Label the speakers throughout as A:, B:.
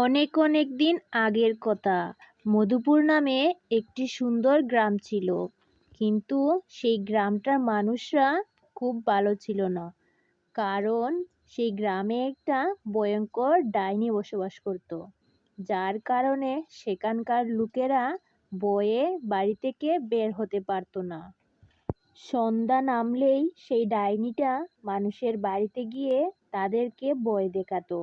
A: অনেক অনেক দিন আগের কথা। মধুপুর নামে একটি সুন্দর গ্রাম ছিল। কিন্তু সেই গ্রামটার মানুষরা খুব ভালো ছিল না। কারণ সেই গ্রামে একটা ভয়ঙ্কর ডাইনি বসবাস করত। যার কারণে সেখানকার লোকেরা বয়ে বাড়ি থেকে বের হতে পারতো না। সন্ধ্যা নামলেই সেই ডাইনিটা মানুষের বাড়িতে গিয়ে তাদেরকে ভয় দেখাতো।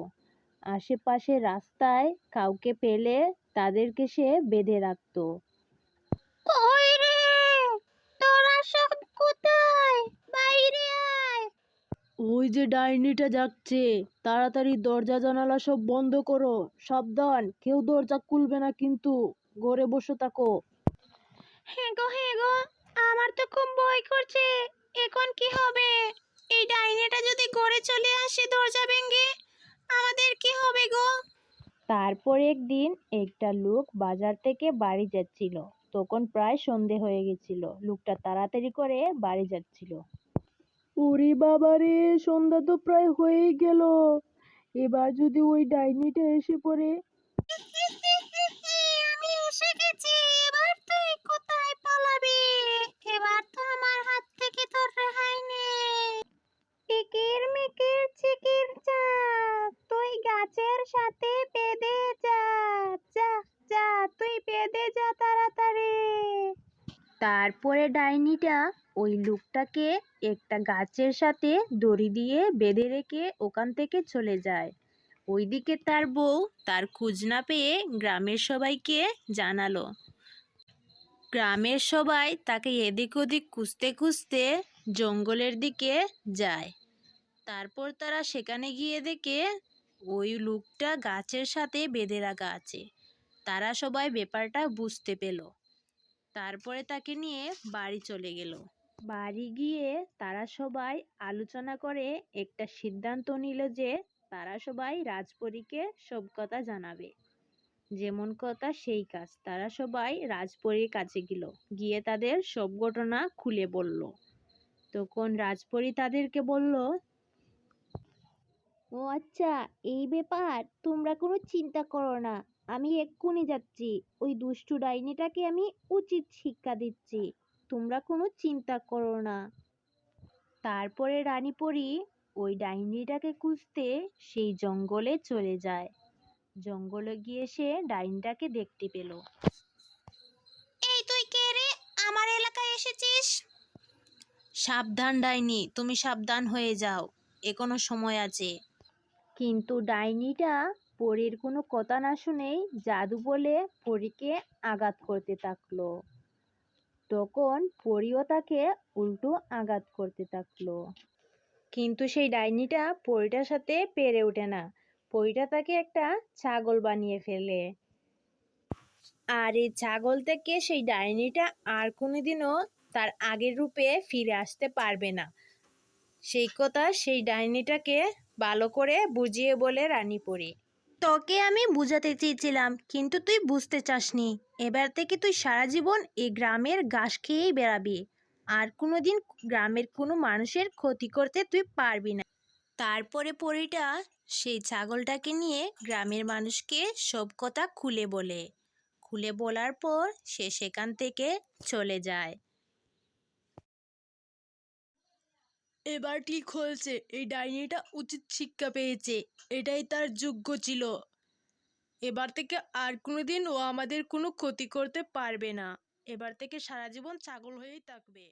A: আশেপাশে রাস্তায় কাউকে পেলে তাদেরকে সে বেঁধে রাখতো।
B: কই রে তোরা সব কোথায়? বাইরে আয়।
A: ওই যে ডাইনিটা যাচ্ছে তাড়াতাড়ি দরজা জানালা সব বন্ধ করো সাবধান কেউ দরজা খুলবে না কিন্তু ঘরে বসে থাকো।
B: হ্যাঁ গো হ্যাঁ গো আমার তো খুব ভয় করছে এখন কি হবে? এই ডাইনিটা যদি ঘরে চলে আসে দরজা ভেঙে কি হবে গো?
A: তারপর একদিন একটা লোক বাজার থেকে বাড়ি যাচ্ছিল। তখন প্রায় সন্ধে হয়ে গেছিল। লোকটা তাড়াতাড়ি করে বাড়ি যাচ্ছিল। ওরে বাবা রে সন্ধ্যা তো প্রায় হয়েই গেল। এবার যদি ওই ডাইনিটা এসে পড়ে
B: বেঁধে যা তাড়াতাড়ি।
A: তারপরে ডাইনিটা ওই লোকটাকে একটা গাছের সাথে দড়ি দিয়ে বেঁধে রেখে ওখান থেকে চলে যায়। ওইদিকে তার বউ তার খোঁজ না পেয়ে গ্রামের সবাইকে জানালো। গ্রামের সবাই তাকে এদিক ওদিক খুঁজতে খুঁজতে জঙ্গলের দিকে যায়। তারপর তারা সেখানে গিয়ে দেখে ওই লোকটা গাছের সাথে বেঁধে রাখা আছে। তারা সবাই ব্যাপারটা বুঝতে পেল। তারপরে তাকে নিয়ে বাড়ি চলে গেল। বাড়ি গিয়ে তারা সবাই আলোচনা করে, একটা সিদ্ধান্ত নিল যে তারা সবাই রাজপরীকে সব কথা জানাবে। যেমন কথা সেই কাজ। তারা সবাই রাজপরীর কাছে গেল। গিয়ে তাদের সব ঘটনা খুলে বলল। তখন রাজপরী তাদেরকে বলল, ও আচ্ছা এই ব্যাপার তোমরা কোনো চিন্তা করো না। আমি এক্ষুনি যাচ্ছি। ওই দুষ্টু ডাইনিটাকে আমি উচিত শিক্ষা দিচ্ছি। তোমরা কোনো চিন্তা করো না। তারপরে রানীপরি ওই ডাইনিটাকে খুঁজতে সেই জঙ্গলে চলে যায়। জঙ্গলে গিয়ে সে ডাইনিটাকে দেখতে পেল।
B: এই তুই কে রে? আমার এলাকায় এসেছিস?
A: সাবধান ডাইনি তুমি সাবধান হয়ে যাও। এখনও সময় আছে। কিন্তু ডাইনিটা পরীর কোনো কথা না শুনেই জাদু বলে পরীকে আঘাত করতে থাকল। তখন পরীও তাকে উল্টো আঘাত করতে থাকল। কিন্তু সেই ডাইনিটা পরীটার সাথে পেরে ওঠে না। পরীটা তাকে একটা ছাগল বানিয়ে ফেলে। আর এই ছাগল থেকে সেই ডাইনিটা আর কোনোদিনও তার আগের রূপে ফিরে আসতে পারবে না। সেই কথা সেই ডাইনিটাকে ভালো করে বুঝিয়ে বলে রানী পরি তোকে আমি বুঝাতে চেয়েছিলাম, কিন্তু তুই বুঝতে চাসনি। এবার থেকে তুই সারা জীবন এই গ্রামের ঘাস খেয়েই বেড়াবি। আর কোনো দিন গ্রামের কোনো মানুষের ক্ষতি করতে তুই পারবি না। তারপরে পরিটা সেই ছাগলটাকে নিয়ে গ্রামের মানুষকে সব কথা খুলে বলে। খুলে বলার পর সে সেখান থেকে চলে যায়। এবার ঠিক হয়েছে এই ডাইনিটা উচিত শিক্ষা পেয়েছে। এটাই তার যোগ্য ছিল। এবার থেকে আর কোনো দিন ও আমাদের কোনো ক্ষতি করতে পারবে না। এবার থেকে সারা জীবন ছাগল হয়েই থাকবে।